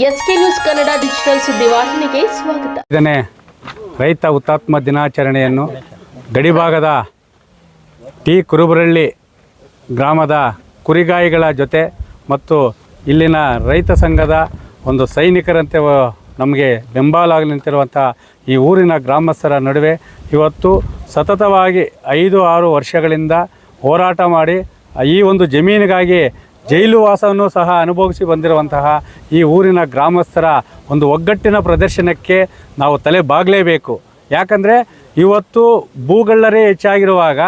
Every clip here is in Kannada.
ಎಸ್ಕೆ ನ್ಯೂಸ್ ಕನ್ನಡ ಡಿಜಿಟಲ್ ಸುದ್ದಿವಾಹಿನಿಗೆ ಸ್ವಾಗತ. ಇದನ್ನೇ ರೈತ ಹುತಾತ್ಮ ದಿನಾಚರಣೆಯನ್ನು ಗಡಿಭಾಗದ ಟಿ ಕುರುಬರಳ್ಳಿ ಗ್ರಾಮದ ಕುರಿಗಾಯಿಗಳ ಜೊತೆ ಮತ್ತು ಇಲ್ಲಿನ ರೈತ ಸಂಘದ ಒಂದು ಸೈನಿಕರಂತೆ ನಮಗೆ ಬೆಂಬಲಾಗಿ ನಿಂತಿರುವಂಥ ಈ ಊರಿನ ಗ್ರಾಮಸ್ಥರ ನಡುವೆ ಇವತ್ತು ಸತತವಾಗಿ ಐದು ಆರು ವರ್ಷಗಳಿಂದ ಹೋರಾಟ ಮಾಡಿ ಈ ಒಂದು ಜಮೀನಿಗಾಗಿ ಜೈಲು ವಾಸವನ್ನು ಸಹ ಅನುಭವಿಸಿ ಬಂದಿರುವಂತಹ ಈ ಊರಿನ ಗ್ರಾಮಸ್ಥರ ಒಂದು ಒಗ್ಗಟ್ಟಿನ ಪ್ರದರ್ಶನಕ್ಕೆ ನಾವು ತಲೆ ಬಾಗಲೇಬೇಕು. ಯಾಕಂದರೆ ಇವತ್ತು ಭೂಗಳ್ಳರೇ ಹೆಚ್ಚಾಗಿರುವಾಗ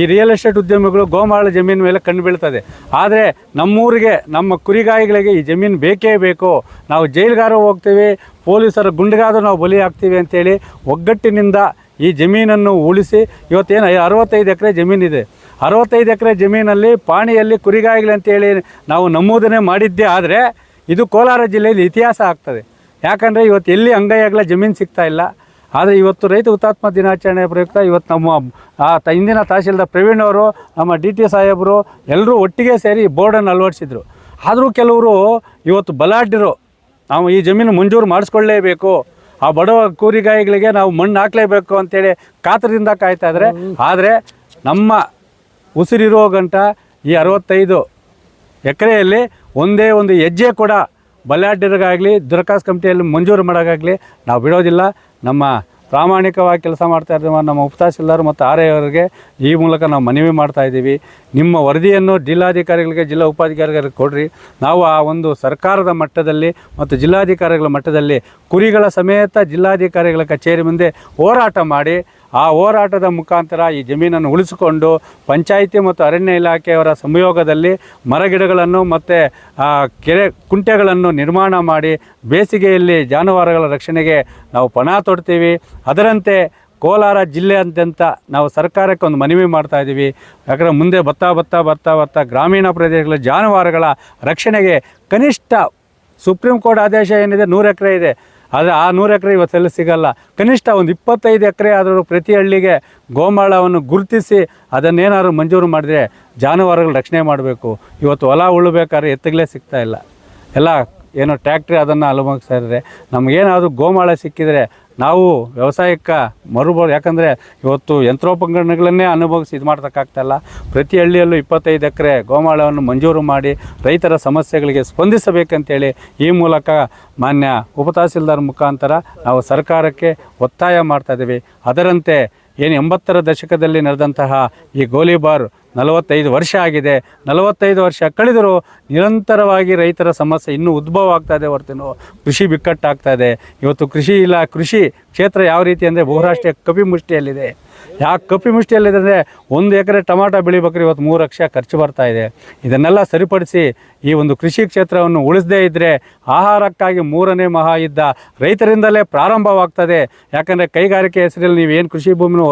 ಈ ರಿಯಲ್ ಎಸ್ಟೇಟ್ ಉದ್ಯಮಿಗಳು ಗೋಮಾಳ ಜಮೀನು ಮೇಲೆ ಕಣ್ಣು ಬೀಳ್ತದೆ. ಆದರೆ ನಮ್ಮೂರಿಗೆ, ನಮ್ಮ ಕುರಿಗಾಯಿಗಳಿಗೆ ಈ ಜಮೀನು ಬೇಕೇ ಬೇಕು. ನಾವು ಜೈಲ್ಗಾರ ಹೋಗ್ತೀವಿ, ಪೊಲೀಸರ ಗುಂಡಿಗಾದರೂ ನಾವು ಬಲಿ ಆಗ್ತೀವಿ ಅಂತೇಳಿ ಒಗ್ಗಟ್ಟಿನಿಂದ ಈ ಜಮೀನನ್ನು ಉಳಿಸಿ ಇವತ್ತೇನು ಅರವತ್ತೈದು ಎಕರೆ ಜಮೀನಿದೆ. ಅರವತ್ತೈದು ಎಕರೆ ಜಮೀನಲ್ಲಿ ಪಾಣಿಯಲ್ಲಿ ಕುರಿಗಾಯಿಗಳು ಅಂತೇಳಿ ನಾವು ನಮೂದನೆ ಮಾಡಿದ್ದೇ ಆದರೆ ಇದು ಕೋಲಾರ ಜಿಲ್ಲೆಯಲ್ಲಿ ಇತಿಹಾಸ ಆಗ್ತದೆ. ಯಾಕಂದರೆ ಇವತ್ತು ಎಲ್ಲಿ ಅಂಗೈಯಾಗಲ ಜಮೀನು ಸಿಗ್ತಾ ಇಲ್ಲ. ಆದರೆ ಇವತ್ತು ರೈತ ಹುತಾತ್ಮ ದಿನಾಚರಣೆ ಪ್ರಯುಕ್ತ ಇವತ್ತು ನಮ್ಮ ಆ ತ ಹಿಂದಿನ ತಹಶೀಲ್ದಾರ್ ಪ್ರವೀಣ್ ಅವರು, ನಮ್ಮ ಡಿ ಟಿ ಸಾಹೇಬರು ಎಲ್ಲರೂ ಒಟ್ಟಿಗೆ ಸೇರಿ ಬೋರ್ಡನ್ನು ಅಳವಡಿಸಿದ್ರು. ಆದರೂ ಕೆಲವರು ಇವತ್ತು ಬಲಾಢ್ಯರು. ನಾವು ಈ ಜಮೀನು ಮಂಜೂರು ಮಾಡಿಸ್ಕೊಳ್ಳೇಬೇಕು. ಆ ಬಡವ ಕೂರಿಗಾಯಿಗಳಿಗೆ ನಾವು ಮಣ್ಣು ಹಾಕಲೇಬೇಕು ಅಂತೇಳಿ ಕಾತರದಿಂದ ಕಾಯ್ತಾ ಇದ್ದಾರೆ ಆದರೆ ನಮ್ಮ ಉಸಿರಿರೋ ಗಂಟ ಈ ಅರವತ್ತೈದು ಎಕರೆಯಲ್ಲಿ ಒಂದೇ ಒಂದು ಹೆಜ್ಜೆ ಕೂಡ ಬಲ್ಯಾಡ್ಯರಿಗಾಗಲಿ ದುರಕಾಸ್ ಕಮಿಟಿಯಲ್ಲಿ ಮಂಜೂರು ಮಾಡೋಕ್ಕಾಗಲಿ ನಾವು ಬಿಡೋದಿಲ್ಲ. ನಮ್ಮ ಪ್ರಾಮಾಣಿಕವಾಗಿ ಕೆಲಸ ಮಾಡ್ತಾ ಇರುವ ನಮ್ಮ ಉಪತಹಸೀಲ್ದಾರ್ ಮತ್ತು ಆರ್ ಅವರಿಗೆ ಈ ಮೂಲಕ ನಾವು ಮನವಿ ಮಾಡ್ತಾ ಇದ್ದೀವಿ. ನಿಮ್ಮ ವರದಿಯನ್ನು ಜಿಲ್ಲಾಧಿಕಾರಿಗಳಿಗೆ, ಜಿಲ್ಲಾ ಉಪಾಧಿಕಾರಿಗಳಿಗೆ ಕೊಡ್ರಿ. ನಾವು ಆ ಒಂದು ಸರ್ಕಾರದ ಮಟ್ಟದಲ್ಲಿ ಮತ್ತು ಜಿಲ್ಲಾಧಿಕಾರಿಗಳ ಮಟ್ಟದಲ್ಲಿ ಕುರಿಗಳ ಸಮೇತ ಜಿಲ್ಲಾಧಿಕಾರಿಗಳ ಕಚೇರಿ ಮುಂದೆ ಹೋರಾಟ ಮಾಡಿ, ಆ ಹೋರಾಟದ ಮುಖಾಂತರ ಈ ಜಮೀನನ್ನು ಉಳಿಸಿಕೊಂಡು ಪಂಚಾಯಿತಿ ಮತ್ತು ಅರಣ್ಯ ಇಲಾಖೆಯವರ ಸಂಯೋಗದಲ್ಲಿ ಮರಗಿಡಗಳನ್ನು ಮತ್ತು ಕೆರೆ ಕುಂಟೆಗಳನ್ನು ನಿರ್ಮಾಣ ಮಾಡಿ ಬೇಸಿಗೆಯಲ್ಲಿ ಜಾನುವಾರುಗಳ ರಕ್ಷಣೆಗೆ ನಾವು ಪಣ ತೊಡ್ತೀವಿ. ಅದರಂತೆ ಕೋಲಾರ ಜಿಲ್ಲೆಯಾದ್ಯಂತ ನಾವು ಸರ್ಕಾರಕ್ಕೆ ಒಂದು ಮನವಿ ಮಾಡ್ತಾ ಇದ್ದೀವಿ. ಯಾಕಂದರೆ ಮುಂದೆ ಬರ್ತಾ ಬರ್ತಾ ಬರ್ತಾ ಬರ್ತಾ ಗ್ರಾಮೀಣ ಪ್ರದೇಶಗಳ ಜಾನುವಾರುಗಳ ರಕ್ಷಣೆಗೆ ಕನಿಷ್ಠ ಸುಪ್ರೀಂ ಕೋರ್ಟ್ ಆದೇಶ ಏನಿದೆ ನೂರು ಎಕರೆ ಇದೆ. ಆದರೆ ಆ ನೂರು ಎಕರೆ ಇವತ್ತೆಲ್ಲ ಸಿಗಲ್ಲ. ಕನಿಷ್ಠ ಒಂದು ಇಪ್ಪತ್ತೈದು ಎಕರೆ ಆದರೂ ಪ್ರತಿ ಹಳ್ಳಿಗೆ ಗೋಮಾಳವನ್ನು ಗುರುತಿಸಿ ಅದನ್ನೇನಾದ್ರು ಮಂಜೂರು ಮಾಡಿದ್ರೆ ಜಾನುವಾರುಗಳ ರಕ್ಷಣೆ ಮಾಡಬೇಕು. ಇವತ್ತು ಹೊಲ ಉಳ್ಬೇಕಾದ್ರೆ ಎತ್ತಗಲೇ ಸಿಗ್ತಾ ಇಲ್ಲ. ಎಲ್ಲ ಏನೋ ಟ್ಯಾಕ್ಟ್ರಿ ಅದನ್ನು ಅಲುಮಗಿಸ್ತಾ ಇದ್ದಾರೆ ನಮಗೇನಾದರೂ ಗೋಮಾಳ ಸಿಕ್ಕಿದರೆ ನಾವು ವ್ಯವಸಾಯಕ್ಕೆ ಮರುಬೋದು ಯಾಕಂದರೆ ಇವತ್ತು ಯಂತ್ರೋಪಕರಣಗಳನ್ನೇ ಅನುಭವಿಸಿ ಇದು ಮಾಡ್ತಕ್ಕಾಗ್ತಾಯಿಲ್ಲ ಪ್ರತಿ ಹಳ್ಳಿಯಲ್ಲೂ ಇಪ್ಪತ್ತೈದು ಎಕರೆ ಗೋಮಾಳವನ್ನು ಮಂಜೂರು ಮಾಡಿ ರೈತರ ಸಮಸ್ಯೆಗಳಿಗೆ ಸ್ಪಂದಿಸಬೇಕಂತೇಳಿ ಈ ಮೂಲಕ ಮಾನ್ಯ ಉಪತಹಸೀಲ್ದಾರ್ ಮುಖಾಂತರ ನಾವು ಸರ್ಕಾರಕ್ಕೆ ಒತ್ತಾಯ ಮಾಡ್ತಾ ಅದರಂತೆ ಏನು ಎಂಬತ್ತರ ದಶಕದಲ್ಲಿ ನಡೆದಂತಹ ಈ ಗೋಲಿಬಾರ್ ನಲವತ್ತೈದು ವರ್ಷ ಆಗಿದೆ. ನಲವತ್ತೈದು ವರ್ಷ ಕಳೆದರೂ ನಿರಂತರವಾಗಿ ರೈತರ ಸಮಸ್ಯೆ ಇನ್ನೂ ಉದ್ಭವ ಆಗ್ತಾ ಇದೆ ಹೊರತು ಕೃಷಿ ಬಿಕ್ಕಟ್ಟಾಗ್ತಾ ಇದೆ. ಇವತ್ತು ಕೃಷಿ ಇಲ್ಲ, ಕೃಷಿ ಕ್ಷೇತ್ರ ಯಾವ ರೀತಿ ಅಂದರೆ ಬಹುರಾಷ್ಟ್ರೀಯ ಕಪಿಮುಷ್ಟಿಯಲ್ಲಿದೆ. ಯಾಕೆ ಕಪಿಮುಷ್ಟಿಯಲ್ಲಿದೆ ಅಂದರೆ ಒಂದು ಎಕರೆ ಟೊಮಾಟೊ ಬೆಳಿಬೇಕ್ರೆ, ಇವತ್ತು ಮೂರು ಲಕ್ಷ ಖರ್ಚು ಬರ್ತಾ ಇದೆ. ಇದನ್ನೆಲ್ಲ ಸರಿಪಡಿಸಿ ಈ ಒಂದು ಕೃಷಿ ಕ್ಷೇತ್ರವನ್ನು ಉಳಿಸದೇ ಇದ್ದರೆ ಆಹಾರಕ್ಕಾಗಿ ಮೂರನೇ ಮಹಾಯುದ್ಧ ರೈತರಿಂದಲೇ ಪ್ರಾರಂಭವಾಗ್ತದೆ. ಯಾಕಂದರೆ ಕೈಗಾರಿಕೆ ಹೆಸರಲ್ಲಿ ಏನು ಕೃಷಿ ಭೂಮಿನ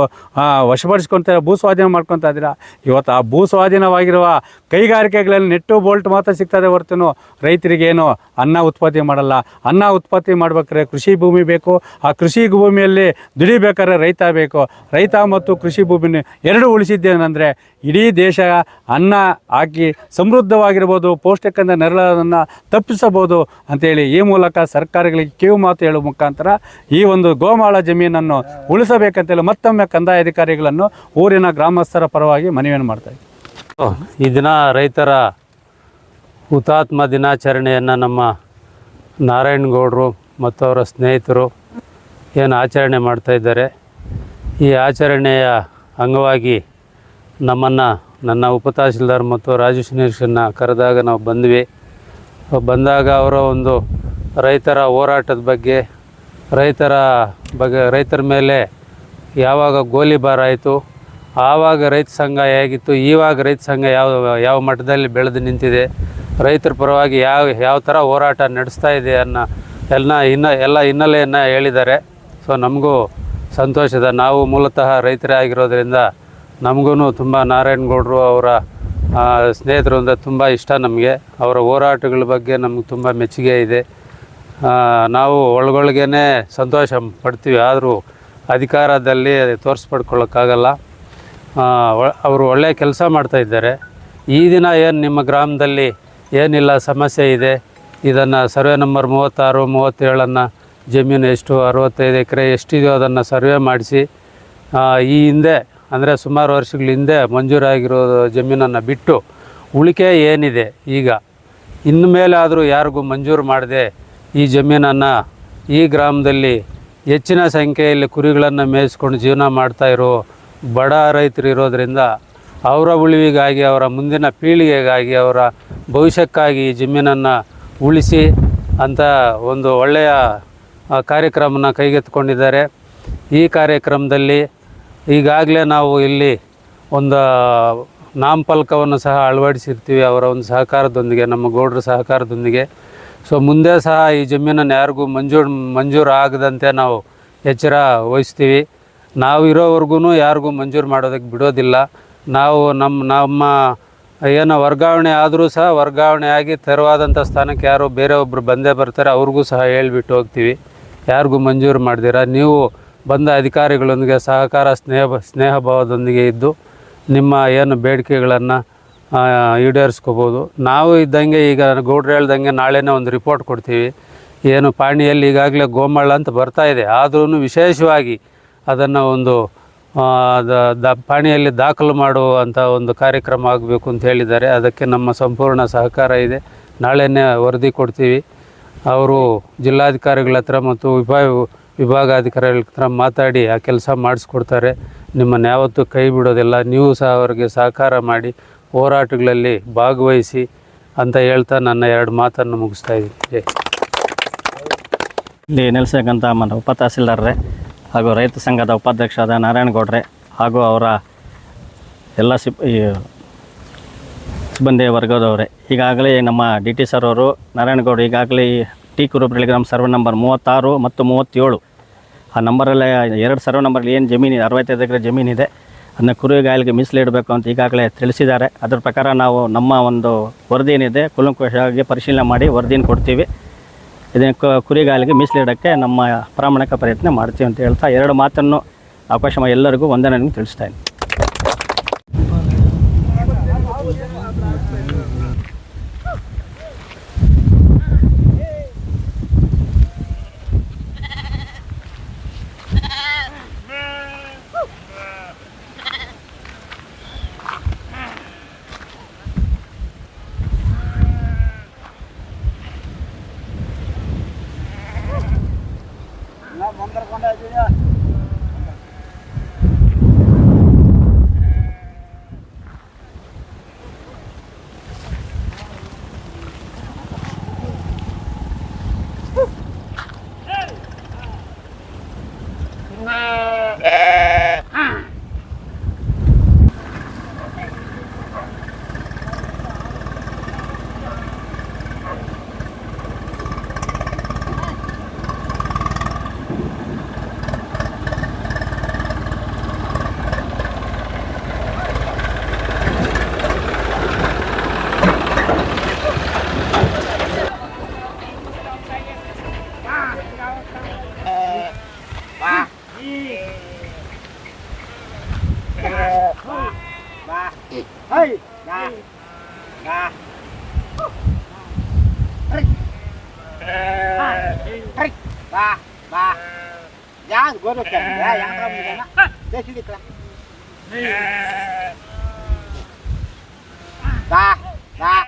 ವಶಪಡಿಸ್ಕೊತೀರ ಭೂ ಸ್ವಾಧೀನ ಮಾಡ್ಕೊತಾ ಇದ್ದೀರಾ? ಇವತ್ತು ಆ ಭೂ ಸ್ವಾಧೀನವಾಗಿರುವ ಕೈಗಾರಿಕೆಗಳಲ್ಲಿ ನೆಟ್ಟು ಬೋಲ್ಟ್ ಮಾತ್ರ ಸಿಗ್ತದೆ ಹೊರತು ರೈತರಿಗೇನು ಅನ್ನ ಉತ್ಪತ್ತಿ ಮಾಡಲ್ಲ. ಅನ್ನ ಉತ್ಪತ್ತಿ ಮಾಡ್ಬೇಕಾದ್ರೆ ಕೃಷಿ ಭೂಮಿ ಬೇಕು. ಆ ಕೃಷಿ ಭೂಮಿಯಲ್ಲಿ ದುಡಿಬೇಕಾದ್ರೆ ರೈತ ಬೇಕು. ರೈತ ಮತ್ತು ಕೃಷಿ ಭೂಮಿನ ಎರಡು ಉಳಿಸಿದ್ದೇನೆಂದರೆ ಇಡೀ ದೇಶ ಅನ್ನ ಹಾಕಿ ಸಮೃದ್ಧವಾಗಿರ್ಬೋದು ಪೌಷ್ಟಿಕದ ನೆರಳನ್ನು ತಪ್ಪಿಸಬಹುದು ಅಂತೇಳಿ ಈ ಮೂಲಕ ಸರ್ಕಾರಗಳಿಗೆ ಕಿವು ಮಾತು ಹೇಳುವ ಮುಖಾಂತರ ಈ ಒಂದು ಗೋಮಾಳ ಜಮೀನನ್ನು ಉಳಿಸಬೇಕಂತೇಳಿ ಮತ್ತೊಮ್ಮೆ ಕಂದಾಯ ಅಧಿಕಾರಿಗಳನ್ನು ಊರಿನ ಗ್ರಾಮಸ್ಥರ ಪರವಾಗಿ ಮನವಿಯನ್ನು ಮಾಡ್ತಾ ಈ ದಿನ ರೈತರ ಹುತಾತ್ಮ ದಿನಾಚರಣೆಯನ್ನು ನಮ್ಮ ನಾರಾಯಣಗೌಡರು ಮತ್ತು ಅವರ ಸ್ನೇಹಿತರು ಏನು ಆಚರಣೆ ಮಾಡ್ತಾ ಇದ್ದಾರೆ. ಈ ಆಚರಣೆಯ ಅಂಗವಾಗಿ ನಮ್ಮನ್ನು, ನನ್ನ ಉಪತಹಸೀಲ್ದಾರ್ ಮತ್ತು ರಾಜೇಶ್ ನಿರೀಕ್ಷನ್ನ ಕರೆದಾಗ ನಾವು ಬಂದ್ವಿ. ಬಂದಾಗ ಅವರ ಒಂದು ರೈತರ ಹೋರಾಟದ ಬಗ್ಗೆ, ರೈತರ ಬಗ್ಗೆ, ರೈತರ ಮೇಲೆ ಯಾವಾಗ ಗೋಲಿಬಾರ್ ಆಯಿತು, ಆವಾಗ ರೈತ ಸಂಘ ಹೇಗಿತ್ತು, ಈವಾಗ ರೈತ ಸಂಘ ಯಾವ ಯಾವ ಮಟ್ಟದಲ್ಲಿ ಬೆಳೆದು ನಿಂತಿದೆ, ರೈತರ ಪರವಾಗಿ ಯಾವ ಯಾವ ಥರ ಹೋರಾಟ ನಡೆಸ್ತಾ ಇದೆ ಅನ್ನೋ ಎಲ್ಲ ಇನ್ನ ಎಲ್ಲ ಹಿನ್ನೆಲೆಯನ್ನು ಹೇಳಿದ್ದಾರೆ. ಸೊ ನಮಗೂ ಸಂತೋಷದ ನಾವು ಮೂಲತಃ ರೈತರೇ ಆಗಿರೋದ್ರಿಂದ ನಮಗೂ ತುಂಬ ನಾರಾಯಣಗೌಡರು ಅವರ ಸ್ನೇಹಿತರು ಅಂದರೆ ತುಂಬ ಇಷ್ಟ ನಮಗೆ. ಅವರ ಹೋರಾಟಗಳ ಬಗ್ಗೆ ನಮ್ಗೆ ತುಂಬ ಮೆಚ್ಚುಗೆ ಇದೆ. ನಾವು ಒಳಗೊಳಗೇ ಸಂತೋಷ ಪಡ್ತೀವಿ, ಆದರೂ ಅಧಿಕಾರದಲ್ಲಿ ತೋರಿಸ್ಪಡ್ಕೊಳ್ಳೋಕ್ಕಾಗಲ್ಲ. ಅವರು ಒಳ್ಳೆಯ ಕೆಲಸ ಮಾಡ್ತಾಯಿದ್ದಾರೆ ಈ ದಿನ ಏನು ನಿಮ್ಮ ಗ್ರಾಮದಲ್ಲಿ ಏನಿಲ್ಲ, ಸಮಸ್ಯೆ ಇದೆ? ಇದನ್ನು ಸರ್ವೆ ನಂಬರ್ ಮೂವತ್ತಾರು, ಮೂವತ್ತೇಳನ್ನು ಜಮೀನು ಎಷ್ಟು, ಅರವತ್ತೈದು ಎಕರೆ ಎಷ್ಟಿದೆಯೋ ಅದನ್ನು ಸರ್ವೆ ಮಾಡಿಸಿ ಈ ಹಿಂದೆ, ಅಂದರೆ ಸುಮಾರು ವರ್ಷಗಳ ಹಿಂದೆ ಮಂಜೂರಾಗಿರೋ ಜಮೀನನ್ನು ಬಿಟ್ಟು ಉಳಿಕೆ ಏನಿದೆ ಈಗ? ಇನ್ನು ಮೇಲೆ ಆದರೂ ಯಾರಿಗೂ ಮಂಜೂರು ಮಾಡದೆ ಈ ಜಮೀನನ್ನು ಈ ಗ್ರಾಮದಲ್ಲಿ ಹೆಚ್ಚಿನ ಸಂಖ್ಯೆಯಲ್ಲಿ ಕುರಿಗಳನ್ನು ಮೇಯಿಸ್ಕೊಂಡು ಜೀವನ ಮಾಡ್ತಾ ಇರೋ ಬಡ ರೈತರು ಇರೋದರಿಂದ ಅವರ ಉಳಿವಿಗಾಗಿ, ಅವರ ಮುಂದಿನ ಪೀಳಿಗೆಗಾಗಿ, ಅವರ ಭವಿಷ್ಯಕ್ಕಾಗಿ ಈ ಜಮೀನನ್ನು ಉಳಿಸಿ ಅಂತ ಒಂದು ಒಳ್ಳೆಯ ಕಾರ್ಯಕ್ರಮನ ಕೈಗೆತ್ತಿಕೊಂಡಿದ್ದಾರೆ. ಈ ಕಾರ್ಯಕ್ರಮದಲ್ಲಿ ಈಗಾಗಲೇ ನಾವು ಇಲ್ಲಿ ಒಂದು ನಾಮಫಲಕವನ್ನು ಸಹ ಅಳವಡಿಸಿರ್ತೀವಿ ಅವರ ಒಂದು ಸಹಕಾರದೊಂದಿಗೆ, ನಮ್ಮ ಗೌಡ್ರ ಸಹಕಾರದೊಂದಿಗೆ. ಸೊ, ಮುಂದೆ ಸಹ ಈ ಜಮೀನನ್ನು ಯಾರಿಗೂ ಮಂಜೂರು ಮಂಜೂರು ಆಗದಂತೆ ನಾವು ಎಚ್ಚರ ವಹಿಸ್ತೀವಿ. ನಾವು ಇರೋವರೆಗೂ ಯಾರಿಗೂ ಮಂಜೂರು ಮಾಡೋದಕ್ಕೆ ಬಿಡೋದಿಲ್ಲ. ನಾವು ನಮ್ಮ ನಮ್ಮ ಏನೋ ವರ್ಗಾವಣೆ ಆದರೂ ಸಹ ವರ್ಗಾವಣೆ ಆಗಿ ತೆರವಾದಂಥ ಸ್ಥಾನಕ್ಕೆ ಯಾರೋ ಬೇರೆ ಒಬ್ಬರು ಬಂದೇ ಬರ್ತಾರೆ, ಅವ್ರಿಗೂ ಸಹ ಹೇಳ್ಬಿಟ್ಟು ಹೋಗ್ತೀವಿ. ಯಾರಿಗೂ ಮಂಜೂರು ಮಾಡಿದಿರಾ? ನೀವು ಬಂದ ಅಧಿಕಾರಿಗಳೊಂದಿಗೆ ಸಹಕಾರ ಸ್ನೇಹ ಸ್ನೇಹ ಭಾವದೊಂದಿಗೆ ಇದ್ದು ನಿಮ್ಮ ಏನು ಬೇಡಿಕೆಗಳನ್ನು ಈಡೇರಿಸ್ಕೋಬೋದು. ನಾವು ಇದ್ದಂಗೆ ಈಗ ಗೌಡ್ರು ಹೇಳ್ದಂಗೆ ನಾಳೆನೇ ಒಂದು ರಿಪೋರ್ಟ್ ಕೊಡ್ತೀವಿ. ಏನು ಪಾಣಿಯಲ್ಲಿ ಈಗಾಗಲೇ ಗೋಮಳ ಅಂತ ಬರ್ತಾ ಇದೆ. ಆದ್ರೂ ವಿಶೇಷವಾಗಿ ಅದನ್ನು ಒಂದು ದ- ದ, ಪಾಣಿಯಲ್ಲಿ ದಾಖಲು ಮಾಡುವಂಥ ಒಂದು ಕಾರ್ಯಕ್ರಮ ಆಗಬೇಕು ಅಂತ ಹೇಳಿದ್ದಾರೆ. ಅದಕ್ಕೆ ನಮ್ಮ ಸಂಪೂರ್ಣ ಸಹಕಾರ ಇದೆ. ನಾಳೆನೇ ವರದಿ ಕೊಡ್ತೀವಿ. ಅವರು ಜಿಲ್ಲಾಧಿಕಾರಿಗಳ ಹತ್ರ ಮತ್ತು ವಿಭಾಗ ವಿಭಾಗಾಧಿಕಾರಿಗಳ ಹತ್ರ ಮಾತಾಡಿ ಆ ಕೆಲಸ ಮಾಡಿಸ್ಕೊಡ್ತಾರೆ. ನಿಮ್ಮನ್ನು ಯಾವತ್ತೂ ಕೈ ಬಿಡೋದಿಲ್ಲ. ನೀವು ಸಹ ಅವರಿಗೆ ಸಹಕಾರ ಮಾಡಿ, ಹೋರಾಟಗಳಲ್ಲಿ ಭಾಗವಹಿಸಿ ಅಂತ ಹೇಳ್ತಾ ನನ್ನ ಎರಡು ಮಾತನ್ನು ಮುಗಿಸ್ತಾ ಇದ್ದೀನಿ. ಇಲ್ಲಿ ನೆಲೆಸಕ್ಕಂಥ ಮನ ಉಪ ತಹಸೀಲ್ದಾರ್ರೆ ಹಾಗೂ ರೈತ ಸಂಘದ ಉಪಾಧ್ಯಕ್ಷರಾದ ನಾರಾಯಣಗೌಡ್ರೆ ಹಾಗೂ ಅವರ ಎಲ್ಲ ಸಿಬ್ ಬಂದೆ ವರ್ಗದವರೇ. ಈಗಾಗಲೇ ನಮ್ಮ ಡಿ ಟಿ ಸರ್ ಅವರು ನಾರಾಯಣಗೌಡ ಈಗಾಗಲೇ T Kurubarahalli telegram survey number ಮೂವತ್ತಾರು ಮತ್ತು ಮೂವತ್ತೇಳು. ಆ ನಂಬರಲ್ಲೇ ಎರಡು ಸರ್ವೆ ನಂಬರಲ್ಲಿ ಏನು ಜಮೀನಿದೆ ಅರವತ್ತೈದು ಎಕರೆ ಜಮೀನಿದೆ ಅದನ್ನ ಕುರಿಗಾಯಲಿಗೆ ಮೀಸಲಿಡಬೇಕು ಅಂತ ಈಗಾಗಲೇ ತಿಳಿಸಿದ್ದಾರೆ. ಅದರ ಪ್ರಕಾರ ನಾವು ನಮ್ಮ ಒಂದು ವರದಿ ಏನಿದೆ ಕುಲಂಕುಶವಾಗಿ ಪರಿಶೀಲನೆ ಮಾಡಿ ವರದಿಯನ್ನು ಕೊಡ್ತೀವಿ. ಇದನ್ನು ಕುರಿಗಾಲಿಗೆ ಮೀಸಲಿಡೋಕ್ಕೆ ನಮ್ಮ ಪ್ರಾಮಾಣಿಕ ಪ್ರಯತ್ನ ಮಾಡ್ತೀವಿ ಅಂತ ಹೇಳ್ತಾ ಎರಡು ಮಾತನ್ನು ಅವಕಾಶ ಎಲ್ಲರಿಗೂ ನನಗೆ ತಿಳಿಸ್ತಾ ಇದ್ದೀನಿ. Nah. nah. Tarik. Tarik. Bah, bah. Jangan gue udah ya, yang di sana. Dia sini